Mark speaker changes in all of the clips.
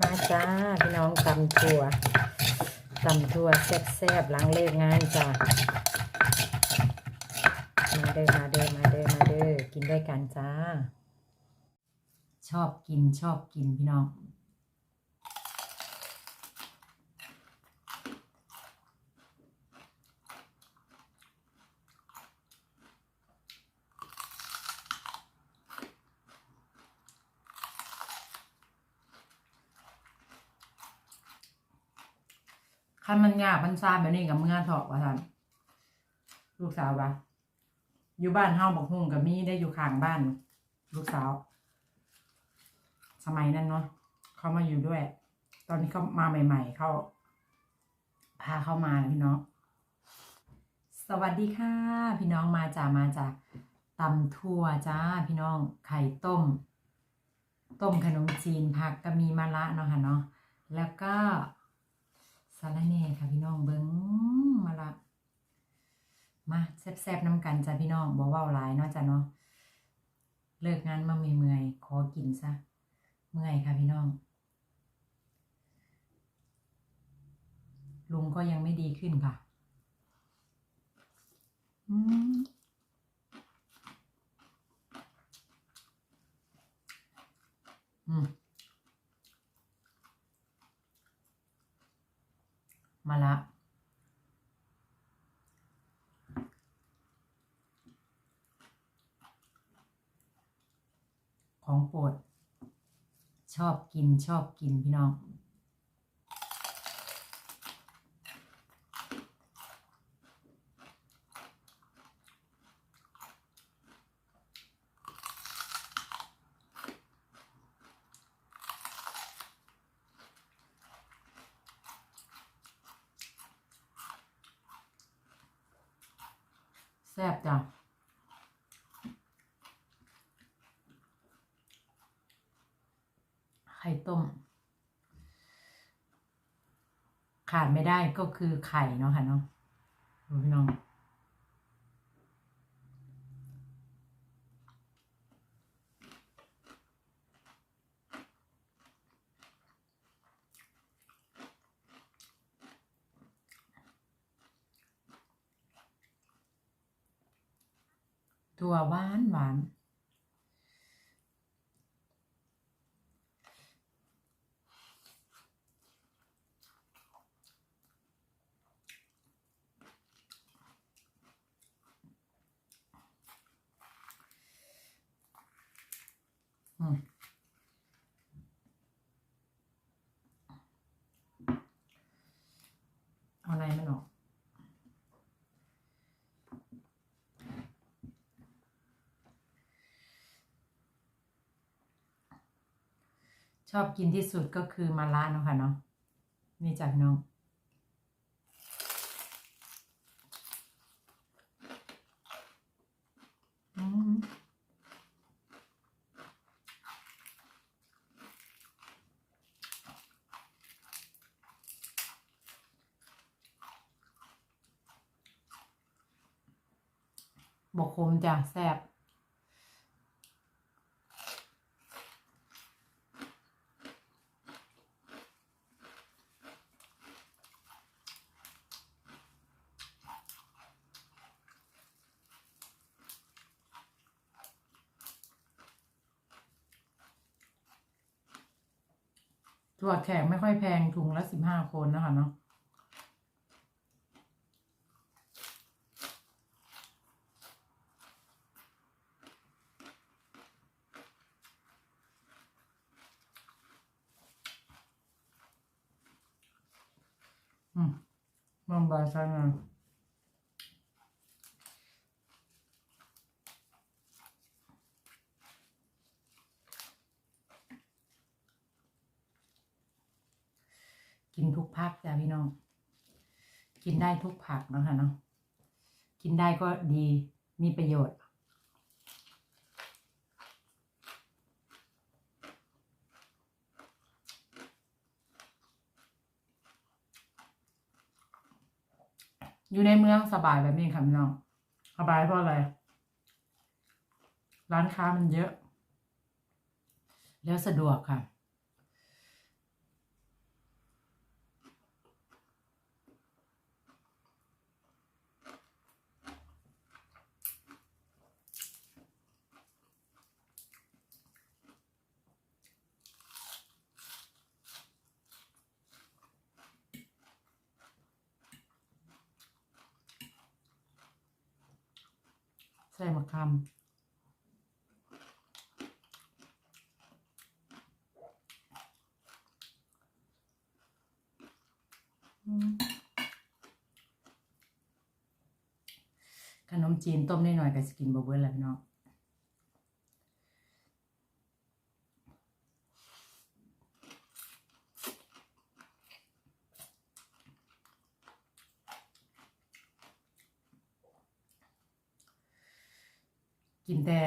Speaker 1: มาจ้า พี่น้องตำถั่วตำถั่วแซ่บๆหลังเลิกงานจ้ามาเด้อมาเด้อมาเด้อมาเด้อกินด้วยกันจ้า ชอบกินชอบกินพี่น้อง คันมันยากมันซาแบบนี้กับเมื่อถอกว่าท่านลูกสาววะอยู่บ้านเฮาบอกฮุ่งกับมีได้อยู่ข้างบ้าน ลูกสาว สมัยนั้นเนาะเขามาอยู่ด้วย ตอนนี้เขามาใหม่ ๆ เขาพาเข้ามาพี่น้องสวัสดีค่ะ พี่น้องมาจากมาจากตำทั่วจ้าพี่น้องไข่ต้ม ต้มขนมจีนผักก็มีมะระเนาะค่ะเนาะแล้วก็ สาระแหน่ค่ะพี่น้องเบิ้งมาละมาแซ่บๆน้ำกันจ้ะพี่น้องบอกว่าหลายเนาะจ้ะเนาะเลิกงานมาเมื่อยๆขอกินซะเมื่อยค่ะพี่น้อง ลุงก็ยังไม่ดีขึ้นค่ะอืมอืม มาละ ของโปรด ชอบกินชอบกินพี่น้องแซ่บจ้ะ ไข่ต้ม ขาดไม่ได้ก็คือไข่เนาะค่ะเนาะพี่น้องตัวหวานหวาน อืม เอาอะไรมันออกชอบกินที่สุดก็คือมาลาเนาะค่ะเนาะนี่จากน้อง อืม บอกคมจ้ะแซ่บถั่วแขกไม่ค่อยแพงถุงละสิบห้าคนนะคะเนาะ อืมมองบาซังอะกินทุกผักจ้ะพี่น้อง กินได้ทุกผักเนาะคะเนาะ กินได้ก็ดี มีประโยชน์ อยู่ในเมืองสบายแบบนี้ค่ะพี่น้องสบายเพราะอะไร ร้านค้ามันเยอะ แล้วสะดวกค่ะ ใส่มะขามขนมจีนต้มได้หน่อยก็สกินบเบิร์แล้วพี่น้อง กินแต่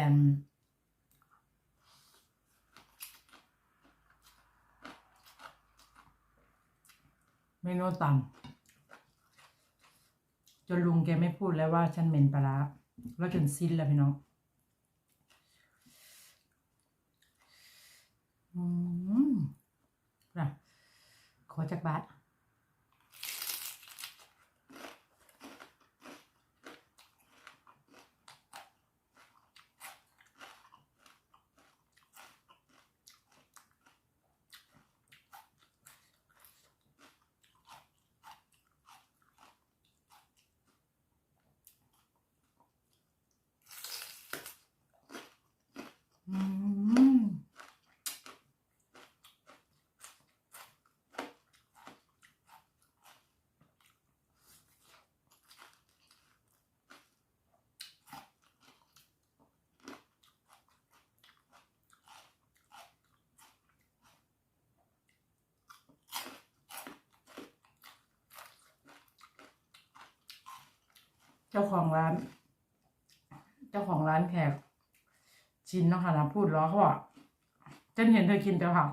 Speaker 1: เมนูต่ำจนลุงแกไม่พูดแล้วว่าฉันเหม็นปลาร้าแล้วจนสิ้นแล้วพี่น้องอืมนะขอจักบาท อืม เจ้าของร้าน เจ้าของร้านแขกชินเนาะค่ะนะพูดล้อเขาบอกเจนเห็นเธอกินแต่ผัก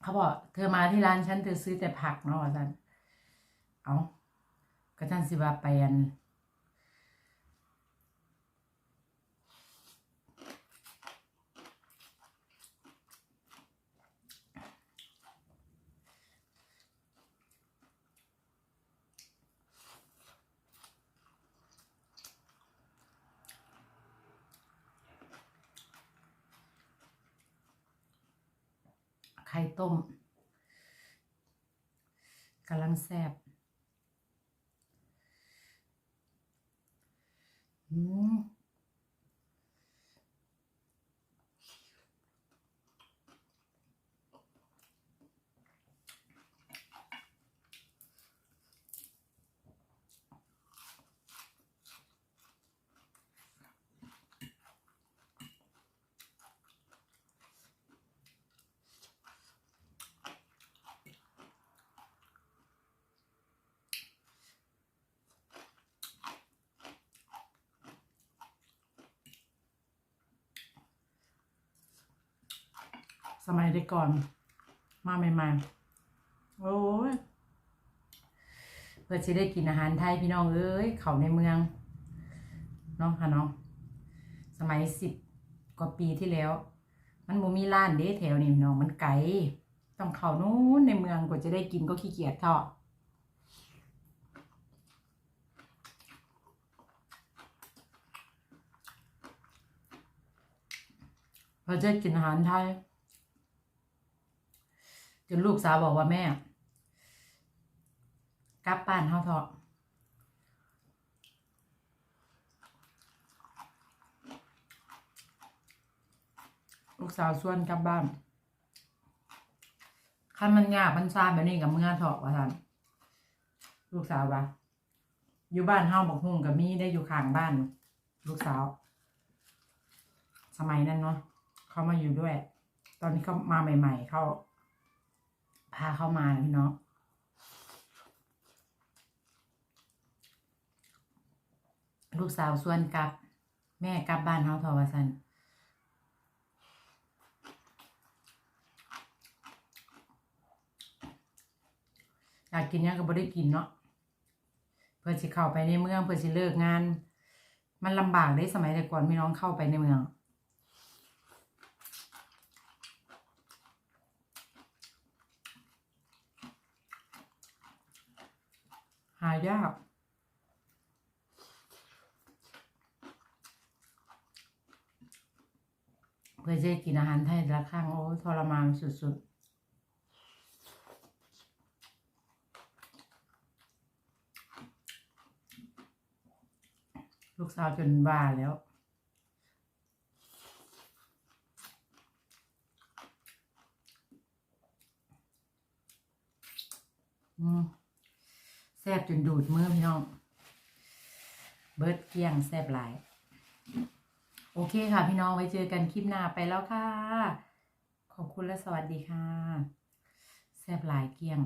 Speaker 1: เขาบอกเธอมาที่ร้านฉันเธอซื้อแต่ผักเนาะอาจารย์เอาก็ท่านสิว่าไปอันไข่ต้มกำลังแซ่บอืม สมัยได้ก่อน มาใหม่ๆ โอ้ยเพื่อจะได้กินอาหารไทยพี่น้องเอ้ยเขาในเมืองเนาะค่ะเนาะสมัยสิบกว่าปีที่แล้ว มันบ่มีร้านเด้แถวนี่น้องมันไกลต้องเขานู้นในเมืองกว่าจะได้กินก็ขี้เกียจเถาะเพื่อจะกินอาหารไทย จนลูกสาวบอกว่าแม่ กลับบ้านเฮาเถอะลูกสาวชวนกลับบ้านคันมันยากมันซาแบบนี้กับเมื่อเถอะว่าท่านลูกสาวว่าอยู่บ้านเฮาบอกฮุ่งกับมีได้อยู่ข้างบ้าน ลูกสาว สมัยนั้นเนาะเขามาอยู่ด้วย ตอนนี้เขามาใหม่ ๆ เขา พาเข้ามาพี่น้องลูกสาวส่วนกลับ แม่กลับบ้านเฮาทอวาซันอยากกินยังก็บ่ได้กินเนาะเพื่อสิเข้าไปในเมืองเพื่อสิเลิกงาน มันลำบากได้สมัยแต่ก่อนพี่น้องเข้าไปในเมืองายาก เคยเจอกินอาหารไทยละข้างโอ้ทรมานสุด ๆลูกสาวจนบ้าแล้ว อืม แซ่บจนดูดมือพี่น้อง เบิร์ดเกี้ยงแซ่บหลาย โอเคค่ะพี่น้องไว้เจอกันคลิปหน้าไปแล้วค่ะ ขอบคุณและสวัสดีค่ะ แซ่บหลายเกี้ยง